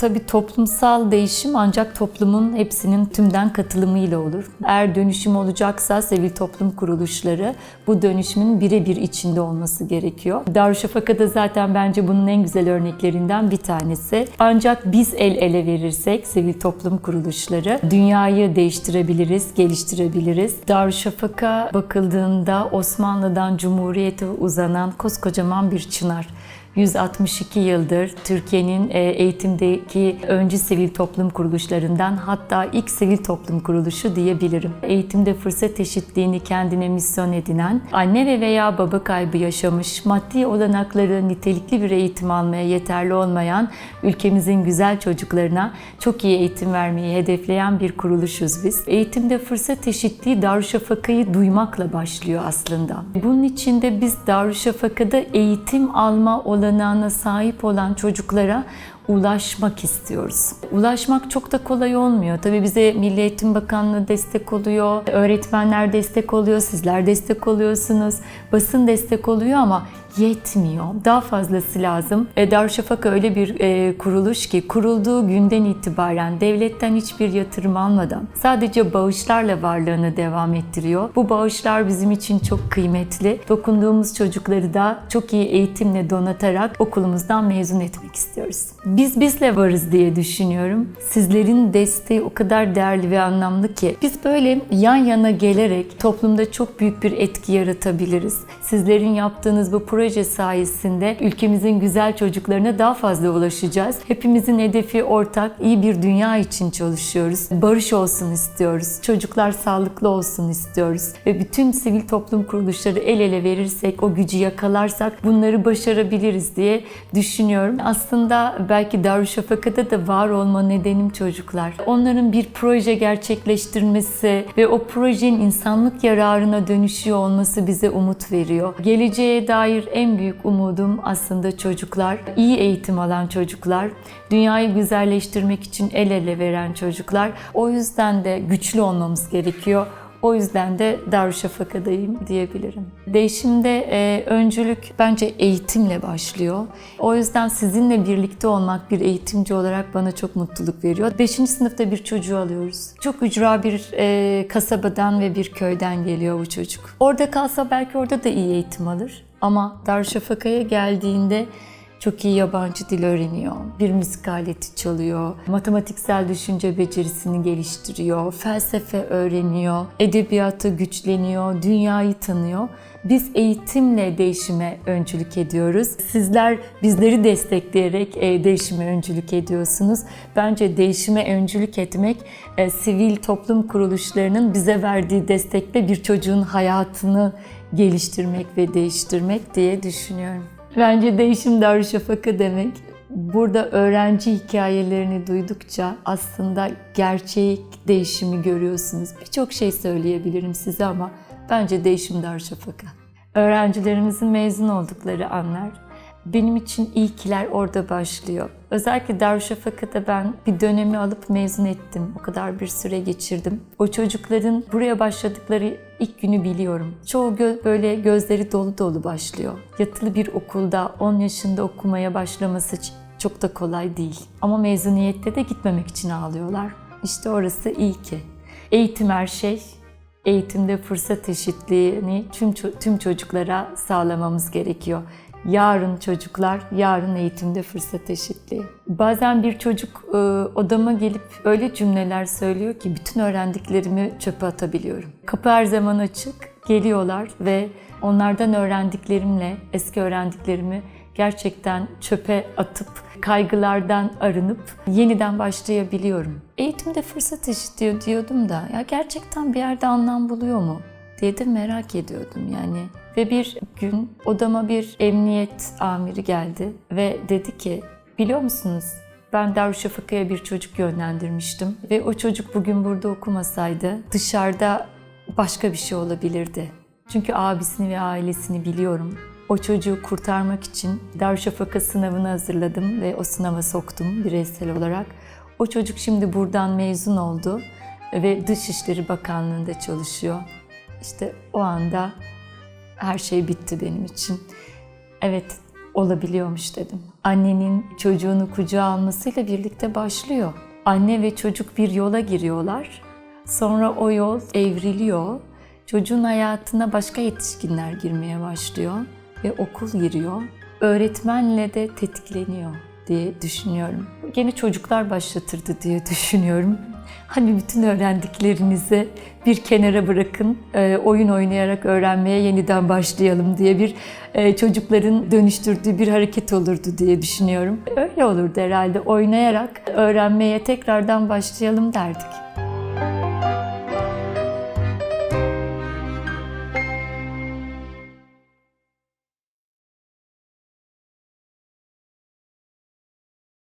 Tabii toplumsal değişim ancak toplumun hepsinin tümden katılımıyla olur. Eğer dönüşüm olacaksa sivil toplum kuruluşları bu dönüşümün birebir içinde olması gerekiyor. Darüşşafaka'da zaten bence bunun en güzel örneklerinden bir tanesi. Ancak biz el ele verirsek sivil toplum kuruluşları dünyayı değiştirebiliriz, geliştirebiliriz. Darüşşafaka bakıldığında Osmanlı'dan Cumhuriyet'e uzanan koskocaman bir çınar. 162 yıldır Türkiye'nin e, eğitimdeki öncü sivil toplum kuruluşlarından hatta ilk sivil toplum kuruluşu diyebilirim. Eğitimde fırsat eşitliğini kendine misyon edinen, anne ve veya baba kaybı yaşamış, maddi olanakları nitelikli bir eğitim almaya yeterli olmayan ülkemizin güzel çocuklarına çok iyi eğitim vermeyi hedefleyen bir kuruluşuz biz. Eğitimde fırsat eşitliği Darüşşafaka'yı duymakla başlıyor aslında. Bunun için de biz Darüşşafaka'da eğitim alma olanağına sahip olan çocuklara ulaşmak istiyoruz. Ulaşmak çok da kolay olmuyor. Tabii bize Milli Eğitim Bakanlığı destek oluyor, öğretmenler destek oluyor, sizler destek oluyorsunuz, basın destek oluyor ama yetmiyor. Daha fazlası lazım. E, Darüşşafaka öyle bir e, kuruluş ki kurulduğu günden itibaren devletten hiçbir yatırım almadan sadece bağışlarla varlığını devam ettiriyor. Bu bağışlar bizim için çok kıymetli. Dokunduğumuz çocukları da çok iyi eğitimle donatarak okulumuzdan mezun etmek istiyoruz. Biz bizle varız diye düşünüyorum. Sizlerin desteği o kadar değerli ve anlamlı ki biz böyle yan yana gelerek toplumda çok büyük bir etki yaratabiliriz. Sizlerin yaptığınız bu proje sayesinde ülkemizin güzel çocuklarına daha fazla ulaşacağız. Hepimizin hedefi ortak, iyi bir dünya için çalışıyoruz. Barış olsun istiyoruz. Çocuklar sağlıklı olsun istiyoruz. Ve bütün sivil toplum kuruluşları el ele verirsek, o gücü yakalarsak bunları başarabiliriz diye düşünüyorum. Aslında belki Darüşşafaka'da da var olma nedenim çocuklar. Onların bir proje gerçekleştirmesi ve o projenin insanlık yararına dönüşüyor olması bize umut veriyor. Geleceğe dair en büyük umudum aslında çocuklar. İyi eğitim alan çocuklar, dünyayı güzelleştirmek için el ele veren çocuklar. O yüzden de güçlü olmamız gerekiyor. O yüzden de Darüşşafaka'dayım diyebilirim. Değişimde e, öncülük bence eğitimle başlıyor. O yüzden sizinle birlikte olmak bir eğitimci olarak bana çok mutluluk veriyor. Beşinci sınıfta bir çocuğu alıyoruz. Çok ücra bir e, kasabadan ve bir köyden geliyor bu çocuk. Orada kalsa belki orada da iyi eğitim alır. Ama Darüşşafaka'ya geldiğinde çok iyi yabancı dil öğreniyor. Bir müzik aleti çalıyor. Matematiksel düşünce becerisini geliştiriyor. Felsefe öğreniyor. Edebiyatı güçleniyor. Dünyayı tanıyor. Biz eğitimle değişime öncülük ediyoruz. Sizler bizleri destekleyerek e, değişime öncülük ediyorsunuz. Bence değişime öncülük etmek e, sivil toplum kuruluşlarının bize verdiği destekle bir çocuğun hayatını geliştirmek ve değiştirmek diye düşünüyorum. Bence değişim Darüşşafaka demek. Burada öğrenci hikayelerini duydukça aslında gerçek değişimi görüyorsunuz. Birçok şey söyleyebilirim size ama bence değişim Darüşşafaka. Öğrencilerimizin mezun oldukları anlar benim için ilkiler orada başlıyor. Özellikle Darüşşafaka'da ben bir dönemi alıp mezun ettim. O kadar bir süre geçirdim. O çocukların buraya başladıkları ilk günü biliyorum. Çoğu gö- böyle gözleri dolu dolu başlıyor. Yatılı bir okulda 10 yaşında okumaya başlaması çok da kolay değil. Ama mezuniyette de gitmemek için ağlıyorlar. İşte orası iyi ki. Eğitim her şey. Eğitimde fırsat eşitliğini tüm, ço- tüm çocuklara sağlamamız gerekiyor. Yarın çocuklar, yarın eğitimde fırsat eşitliği. Bazen bir çocuk e, odama gelip öyle cümleler söylüyor ki bütün öğrendiklerimi çöpe atabiliyorum. Kapı her zaman açık, geliyorlar ve onlardan öğrendiklerimle, eski öğrendiklerimi gerçekten çöpe atıp kaygılardan arınıp yeniden başlayabiliyorum. Eğitimde fırsat eşitliği diyordum da ya gerçekten bir yerde anlam buluyor mu? Diye de merak ediyordum yani. Ve bir gün odama bir emniyet amiri geldi ve dedi ki biliyor musunuz ben Darüşşafaka'ya bir çocuk yönlendirmiştim ve o çocuk bugün burada okumasaydı dışarıda başka bir şey olabilirdi. Çünkü abisini ve ailesini biliyorum. O çocuğu kurtarmak için Darüşşafaka sınavını hazırladım ve o sınava soktum bireysel olarak. O çocuk şimdi buradan mezun oldu ve Dışişleri Bakanlığı'nda çalışıyor. İşte o anda her şey bitti benim için. Evet, olabiliyormuş dedim. Annenin çocuğunu kucağa almasıyla birlikte başlıyor. Anne ve çocuk bir yola giriyorlar. Sonra o yol evriliyor. Çocuğun hayatına başka yetişkinler girmeye başlıyor ve okul giriyor. Öğretmenle de tetikleniyor diye düşünüyorum. Gene çocuklar başlatırdı diye düşünüyorum. Hani bütün öğrendiklerinizi bir kenara bırakın, e, oyun oynayarak öğrenmeye yeniden başlayalım diye bir e, çocukların dönüştürdüğü bir hareket olurdu diye düşünüyorum. Öyle olurdu herhalde. Oynayarak öğrenmeye tekrardan başlayalım derdik.